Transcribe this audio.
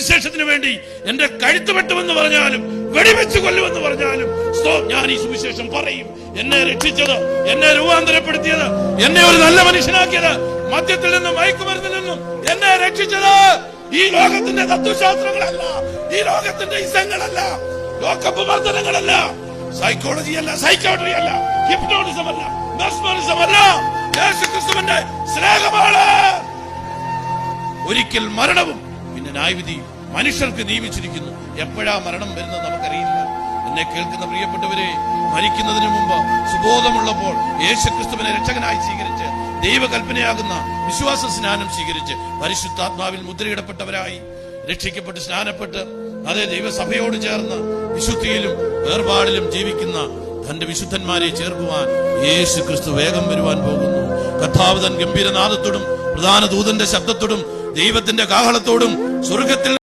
സുവിശേഷത്തിന് വേണ്ടി എന്റെ കഴുത്ത് വെട്ടുമെന്ന് പറഞ്ഞാലും വെടിവെച്ച് കൊല്ലുമെന്ന് പറഞ്ഞാലും ഞാൻ ഈ സുവിശേഷം പറയും. എന്നെ രക്ഷിച്ചത് എന്നെ രൂപാന്തരപ്പെടുത്തിയത് എന്നെ ഒരു നല്ല മനുഷ്യനാക്കിയത് മദ്യത്തിൽ നിന്നും മയക്കുമരുന്നിൽ നിന്നും എന്നെ രക്ഷിച്ചത് ഈ ലോകത്തിന്റെ തത്വശാസ്ത്രങ്ങളല്ല ഈ ലോകത്തിന്റെ ഇസങ്ങളല്ല ലോകപ്പ് സൈക്കോളജി അല്ല സൈക്കോട്രി അല്ല ഹിപ്നോട്ടിസം അല്ല മെസ്മറിസം അല്ല. യേശുക്രിസ്തുവിന്റെ സ്നേഹമാണ്. ഒരിക്കൽ മരണവും പിന്നെ ന്യായവിധി മനുഷ്യർക്ക് നിയമിച്ചിരിക്കുന്നു. എപ്പോഴാ മരണം വരുന്നത് നമുക്കറിയില്ല. എന്നെ കേൾക്കുന്ന പ്രിയപ്പെട്ടവരെ മരിക്കുന്നതിന് മുമ്പ് സുബോധമുള്ളപ്പോൾ യേശുക്രിസ്തുവിനെ രക്ഷകനായി സ്വീകരിച്ച് ദൈവകൽപ്പനയാകുന്ന വിശ്വാസ സ്നാനം സ്വീകരിച്ച് പരിശുദ്ധാത്മാവിൽ മുദ്രയിടപ്പെട്ടവരായി രക്ഷിക്കപ്പെട്ട് സ്നാനപ്പെട്ട് അതേ ദൈവസഭയോട് ചേർന്ന് വിശുദ്ധിയിലും വേർപാടിലും ജീവിക്കുന്ന തന്റെ വിശുദ്ധന്മാരെ ചേർക്കുവാൻ യേശു ക്രിസ്തു വേഗം വരുവാൻ പോകുന്നു. കഥാവ് തൻ ഗംഭീരനാദത്തോടും പ്രധാന ദൂതന്റെ ശബ്ദത്തോടും ദൈവത്തിന്റെ കാഹളത്തോടും സ്വർഗത്തിൽ